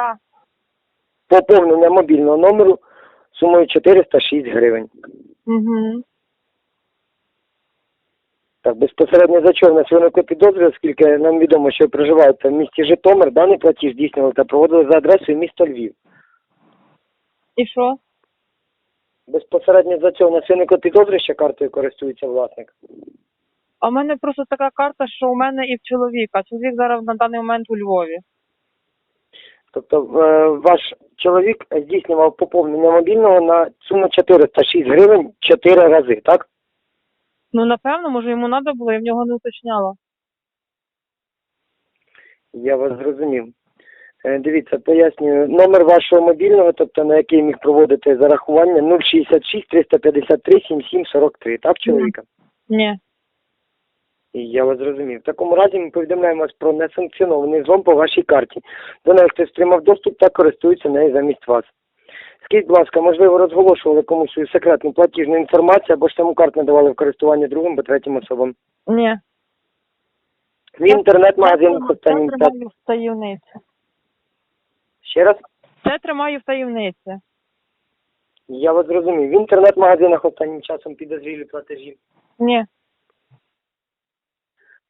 Так. Поповнення мобільного номеру сумою 406 гривень. Угу. Так, безпосередньо за нас виникли підозри, оскільки нам відомо, що ви проживаєте в місті Житомир, даний платіж здійснювали та проводили за адресою місто Львів. І що? Безпосередньо за цього в нас виникли підозри, що картою користується власник. А в мене просто така карта, що у мене і в чоловіка. Чоловік зараз на даний момент у Львові. Тобто е, ваш чоловік здійснював поповнення мобільного на суму 406 гривень 4 рази, так? Ну, напевно, може йому треба було, я в нього не уточняла. Я вас зрозумів. Е, Дивіться, пояснюю, номер вашого мобільного, тобто на який міг проводити зарахування 066 353 77 43, так, чоловіка? Ні. Я вас зрозумів. В такому разі ми повідомляємо вас про несанкціонований злом по вашій карті. До неї хтось отримав доступ та користується нею замість вас. Скажіть, будь ласка, можливо, розголошували комусь свою секретну платіжну інформацію або ж саму карту надавали в користування другим або третім особам. Ні. В інтернет-магазинах останнім Це часом. тримаю в таємниці. Ще раз? Це тримаю в таємниці. Я вас зрозумів. В інтернет-магазинах останнім часом підозрілі платежі. Ні.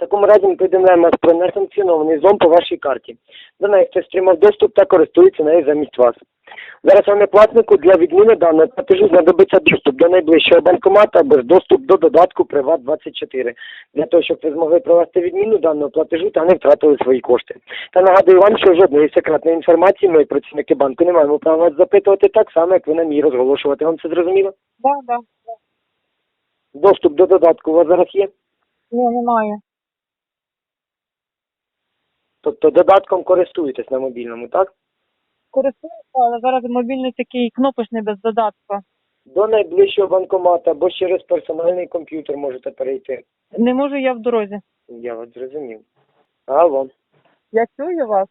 В такому разі ми повідомляємо вас про несанкціонований злом по вашій карті. До неї хтось отримав доступ та користується нею замість вас. Зараз вам як власнику для відміни даного платежу знадобиться доступ до найближчого банкомата або доступ до додатку Приват 24 для того, щоб ви змогли провести відміну даного платежу та не втратили свої кошти. Та нагадую вам, що жодної секретної інформації ми, працівники банку, не маємо права вас запитувати так само, як ви нам її розголошувати. Вам це зрозуміло? Да, да. Доступ до додатку у вас зараз є? Ні, немає. Тобто додатком користуєтесь на мобільному, так? Користуюся, але зараз мобільний такий кнопочний без додатку. До найближчого банкомата або через персональний комп'ютер можете перейти. Не можу я в дорозі. Я вас зрозумів. Алло. Я чую вас.